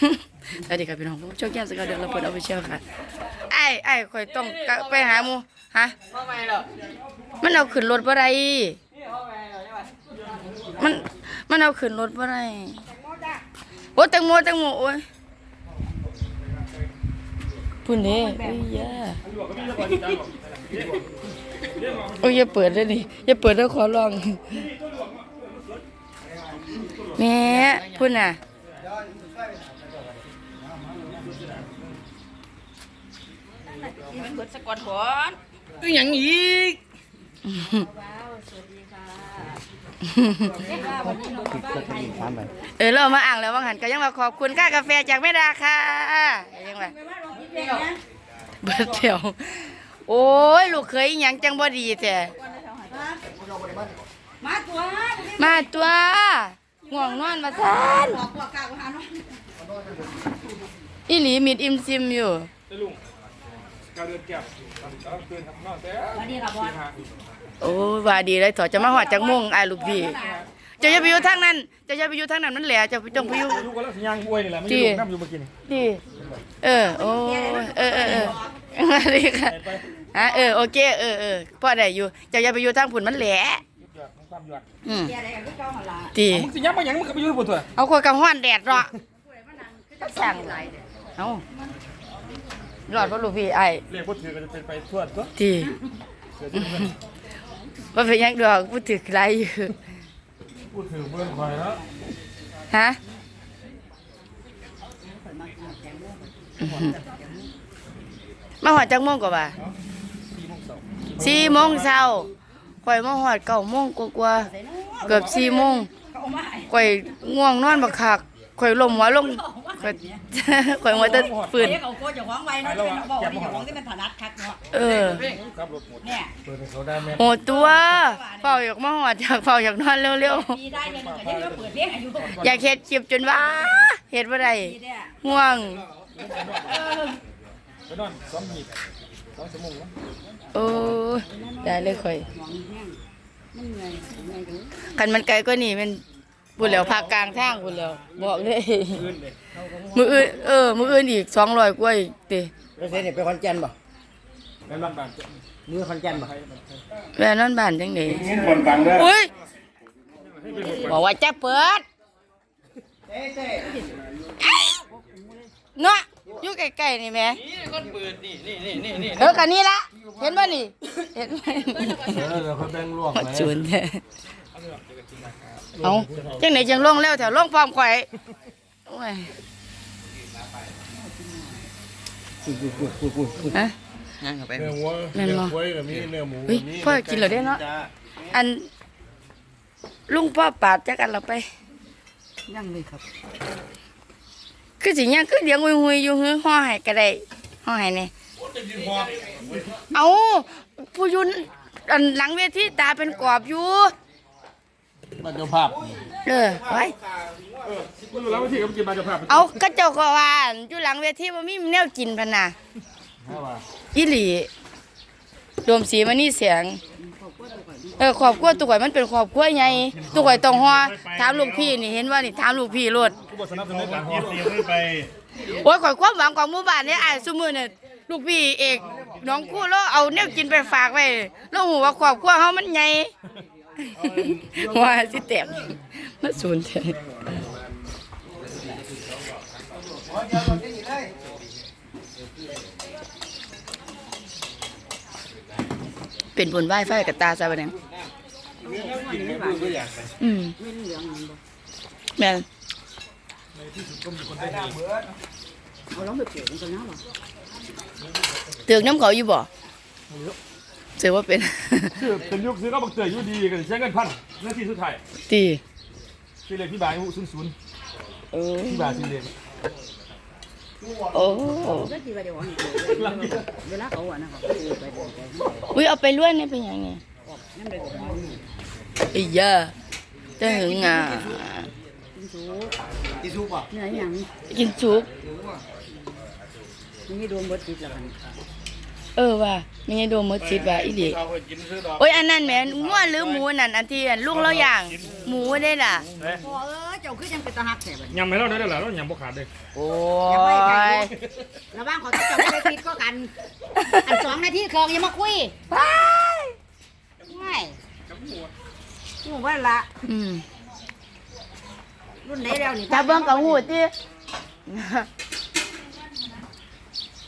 สวัสดีครับพี่น้องผมช่องแก้มสกาวเดือนละเปิดเอาไปเชียวค่ะไอ้ไอ้ข่อยต้องไปหาหมูฮะมันเอาขึ้นรถบ่ได้นี่ทำไมเหรอใช่ไหมมันมันเอาขึ้นรถบ่ได้โอ้แตงโมแตงโมโอ้ยพุ่นเด้เอ้ยย่าโอ้ยอย่าเปิดเลยนี่อย่าเปิดแล้วขอร้องแม่พุ่นน่ะ มันเบิดสะกอนหัวก็อย่างอีกเออเรามาอ่างแล้วว่าหันก็ยังมาขอบคุณค่ากาแฟจากแม่ดาค่ะยังไงเบิดเดียวโอ้ยลูกเคยยังจังบ่ดีแต่มาตัว มาตัวง่วงนอนมาซานอีหลีมิดอิมซิมอยู่ ได้ลุงการเดินแก็บกำลังเตือนครับนอกแต่วันนี้ค่ะบอลโอ้ยว่าดีเลยถอจะมาหอดจากม่วงไอ้ายลูกพี่เจะอย่าไปอยู่ทางนั้นเจะอย่าไปอยู่ทางนั้นมันแหละเจะจงไปอยู่ ลูกก็แล้วสัญญาณอวยนี่แหละไม่ได้ลุงน้ำอยู่เมื่อกี้นี่ดี เออ โอ้ยเออเออเออมาดีค่ะฮะเออ โอเค เออเออพ่อได้อยู่ เจะอย่าไปอยู่ทางผุนมันแหละหยอดความหยอดอืมเกียร์อะไรกันก็เจ้าหัวลาดีมึงสิยับมาอย่างมึงขับไปยืนบนตัวเอาคนกับห้อนแดดรอก็สั่งเอา หลอดพ่อลูกพี่ไอ้เรียกพูดถือก็จะเป็นไปทั่วตัวดีว่าเป็นหยังดอกพูดถึงไรอยู่พูดถือเบื้องคอยแล้วฮะมาหอดจังโมงกว่าสี่โมงเช้าข่อยมาหอดเก้าโมงกว่าๆเกือบสี่โมงเขาเอามาให้ข่อยง่วงนอนบักคักข่อยลมหัวลง ข่อยข่อยหัวจะฝืน เรียกเอาโคจะห้องไว้เนาะเป็นบอกว่าจะห้องที่เป็นฐานัดคักเนาะเออ ขับรถหมดเนี่ยเปิดให้เขาได้แม่โหดตัว เฝ้าอยากมาหอดอยากเฝ้าอยากนอนเร็วปีได้เงินก็ยังเปิดเรียกอายุๆ อยากเฮ็ดคลิปจนว่าเฮ็ดบ่ได้ปีเนี่ยง่วงไปนอนสองหีบสองชั่วโมงแล้วโอ้ยได้เลยข่อยมองแห้งมันเหนื่อยเหนื่อยดูคันมันไกลกว่านี้มัน พูดแล้วภาคกลางทางพูดแล้วบอกเลยขึ้นเลยมื้ออื่นเออ มื้ออื่นอีก200กว่าอีกติแล้วเสนี่ไปคอนแก่นบ่แล้วบ้านบ้านมือคอนแก่นบ่แม่นอนบ้านจังได๋นี่คนตังเด้ออุ้ยบอกว่าจะเปิดเต้เต้เนาะอยู่ใกล้ๆนี่แหม่นี่คนเปิดนี่นี่นี่นี่นี่เออกันนี่ละเห็นบ่นี่ เห็นไหมเออเดี๋ยวเขาแบ่งลวกหอดจูนแท้ เอาจังไหนจังลงแล้วแถวลงพร้อมข่อยโอ้ยพูดพูดพูดพูดพูดพูดฮะเนื้อวัวแม่นบ่ เนื้อควายกับมีเนื้อหมูเฮ้ยพ่อกินเหรอเด้เนาะอันลุงพ่อปาดจักอันเราไป ยังเลยครับคือสิยังคือเดียงหุยๆอยู่หือห่อให้ก็ได้ห่อให้นี่เอาผู้อยุนอันหลังเวทีตาเป็นกรอบอยู่ มาเจ้าภาพเออไว้ไม่รู้แล้วว่าที่เขากินมาจะพาไปเอากระเจ้าก็ว่าอั่นอยู่หลังเวทีบ่มีแนวกินพันน่ะห้าบาทอีหลีรวมสีมานี่เสียง เออครอบครัวตุก่อยมันเป็นครอบครัวใหญ่ตุก่อยต้องห่อถามลูกพี่นี่เห็นว่านี่ถามลูกพี่โลดกูบอกสนับสนุนการห่อโอ้ยข่อยความหวังของหมู่บ้านเนี่ยอ้ายซุมื้อเนี่ยลูกพี่เอกน้องคู่แล้วเอาแนวกินไปฝากไว้แล้วหูว่าครอบครัวเฮามันใหญ่ ว่าสิแตกมันสูญแท้เป็นบนไหว้ไฟกับตาซะบัดนี้อืมแม่นเอาล้องไปเปลี่ยนกันนะหรอเตือกน้ำเขาอยู่บ่ เจอว่าเป็น คือเป็นยุคซื้อก็บักเตยอยู่ดีกันใช้เงินพันนาทีสุดท้ายตีที่เลยพี่บายหูศูนย์ศูนย์เออพี่บายสิเลยโอ้ก็จีว่าเดี๋ยววันเวลาเขาอะนะครับไปไปไปอุ้ยเอาไปล้วนนี่เป็นยังไงนั่นเลยไอ้ยาจะหึงอะกินสูอีซุปบ่เหนื่อยยังกินสุกมันมีโดนบดจิตแล้วกัน เออว่ะมีไงโดมมดชิดว่ะอีหลีเอาไปกินซื้อดอกโอ้ยอันนั้นแหม่งัวหรือหมูนั่นอันที่อันลุงเราย่าง หมูได้ล่ะ พอเออเจ้าจ้าคือยังเป็นตาหักแท้บัดนี้ยำให้เราได้แล้วล่ะเรายำบ่ขาดเลยโอ้อย่าไปไกลยระวังเขาจะจับไม่ได้ผิดก็กัน อันสองนาทีเครื่องยังมาคุยไปไม่หมูว่าละอืมรุ่นไหนแล้วนี่ถ้าเบิ่งกับหูติ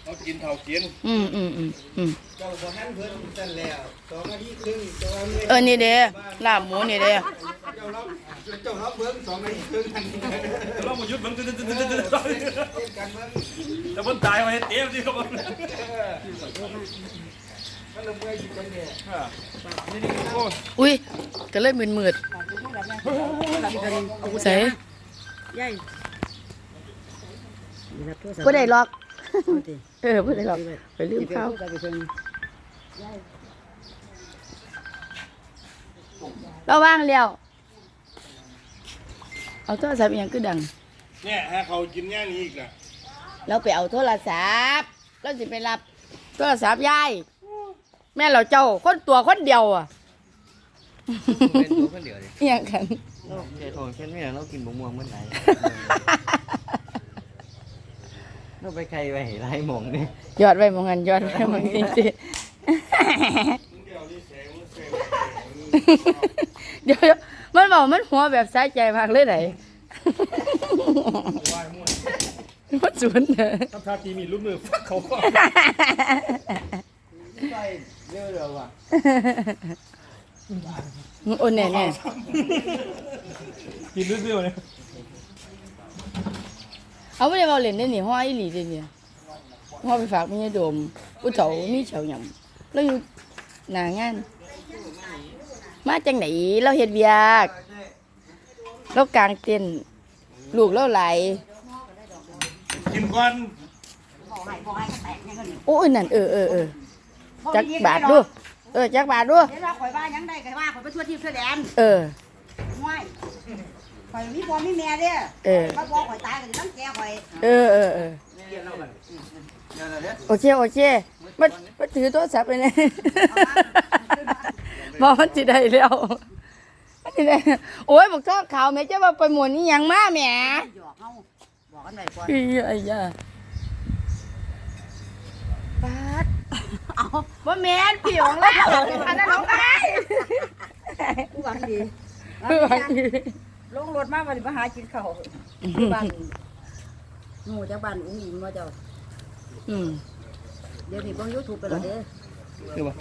เรากินเท่ากินอืมอืมอืมอืมเจ้าบ่ทันเพิ่นสั่นแล้วสองนาทีครึ่งเจ้าเอาเงินเออนี่เด้ลาบหมูนี่เด้เจ้ารับเจ้ารับเบิ่งสองนาทีครึ่งทันทีเรามายุดเบิ่งตึ๊ดเล่นกันเบิ่งแต่เพิ่นตายมาเฮ็ดเต็มสิครับผมมันลงเมื่อยอยู่กันเนี่ยนี่นี่โอ้ยอุ้ยก็เลยมืดมืดใส่ยัยรับโทรศัพท์บ่ได้ล็อก เอาสิเออบ่ได้ล็อกไปลืมสิไปเข้าพูดกับไปเพิ่นเราว่างแล้วเอาโทรศัพท์อีหยังคือดัง เนี่ยฮะเขากินย่างนี้อีกน่ะเราไปเอาโทรศัพท์เราสิไปรับโทรศัพท์ยายแม่เราเจ้าคนตัวคนเดียวอะเป็นตัวคนเดียวเลยอหย่างกันเราแค่ทองแค่ไม่อยากเรากินบะม่วงเมื่อไหร่เรา ไปใครไปไล่หมองนี่ยอดไว้หมองกันยอดไว้หมองจริงๆเดี๋ยวๆมันบอกมันหัวแบบสะใจมากเลยไหนมันสวนเด้อทำท่าตีมีดลูกมือฟักเขาก็ไปเร็วเร็วอะโอ้แน่แน่กินเรื่อยๆเนี่ยๆ เอาไม่ได้เอาเล่นได้นี่ห้อยอีหลีเด้เนี่ยห้อยไปฝากไม่ใช่โดมอุเจ้ามีเฉาหยำแล้วอยู่หน้างาน มาจังไหนเราเฮ็ดเวียกเรากลางเต้นท์ลูกเราไหลายกินก่อนบอกให้บอกให้แตกยังก็นี่โอ้ยนั่นเออเออเออจักบาทดูเออจักบาทดูเดี๋ยวว่าข่อยว่ายังได้ก็ว่าข่อยไปทั่วทิพย์ทั่วแดนเออง่าย ข่อยมีพ่อมีแม่เด้อเออ มาพ่อข่อยตายก็สิต้องแก่ข่อยเออเออเออโอเคโอเคมันมันถือโทรศัพท์ไปเนี่ยบอกมันสิได้แล้วมันสิได้โอ้ยบอกชอบข่าวแม่จะว่าไปหมวนนี่ยังมาแหม่หยอกเฮาบอกกันไว้ก่อนอีไอ้ยาปาดเอาบ่แม่นพี่ของแล้วอันนั้นของใครผู้หวังดีเอออันนี้ ลงรถมาวันนี้มาหากินข้าวอยู่บ้านหมู่จากบ้านอุ้งอิงว่าเจ้า อืมเดี๋ยวนี้เบิ่ง YouTube ไปแล้วเด้อคือว่า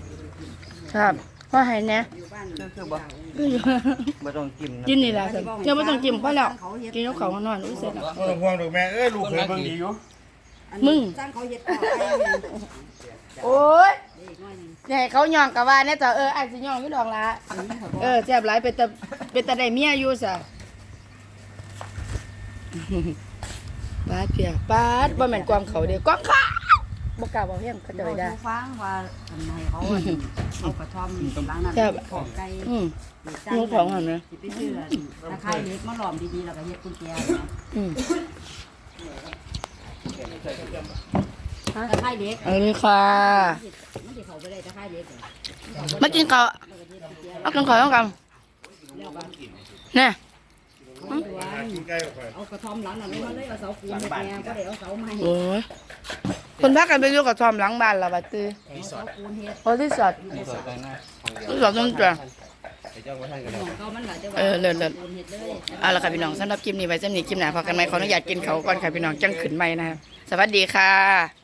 ครับว่าให้แน่อยู่บ้านคือว่าไม่ต้องกินกินนี่แหละสิเจ้าไม่ต้องกินเพราะแล้วกินแล้วเขานอนอุ้ยเสร็จแล้วบ่ต้องห่วงดอกแม่เอ้ยลูกเคยเบิ่งดีอยู่อันมึนี้งสร้างเขาเฮ็ดต่อไปเนี่ยโอ้ยอีกหน่อยหนึงอย่าให้เขาย่องกับว่าแน่ต่อเออไอ้สิย่องอยู่ดอกละ เออแซ่บหลายเป็นตะเป็นตะได้เมียอยู่ซะ ปาดเพียปาดบ่แม่นความเขาเด้อกวางขาบ่กล้าบอกเฮียงเขาจะไปได้เราฟังว่าทำไมเขาอันเอากระท่อมล้างน้ำครับของไก่อืม หรือหนูของหั่นนะ สิไปซื้อตะไคร้เล็กมาหลอมดีๆแล้วก็เฮ็ดกุญแจนะอืมตะไคร้เล็กอันนี้ค่ะมันสิเข้าไปได้ตะไคร้เล็กเหรอมากินข้าวเอากินข้าวต้องกันแล้วก็แน่เอาตัว เอากระท่อมหลังนั่นลงมาเลยเอาเสาปูนมาแทนก็ได้เอาเสาไม้โอ้ยคนพักกันไปอยู่กับทอมหลังบ้านล่ะบัดตื้อเอาเสาปูนเฮ็ดโอ้ที่สอดสดกันนะที่สอดต้นจ้ะไอ้เจ้าก็ท่านกันของเขามันหลายแต่ว่าเออเลิศเลิศปูนเฮ็ดเลยเอาละค่ะพี่น้องสำหรับคลิปนี้ไว้สำหรับคลิปหน้าพอกันไหมขออนุญาตกินเขาวก่อนค่ะพี่น้องจังขึ้นใหม่นะครับสวัสดีค่ะ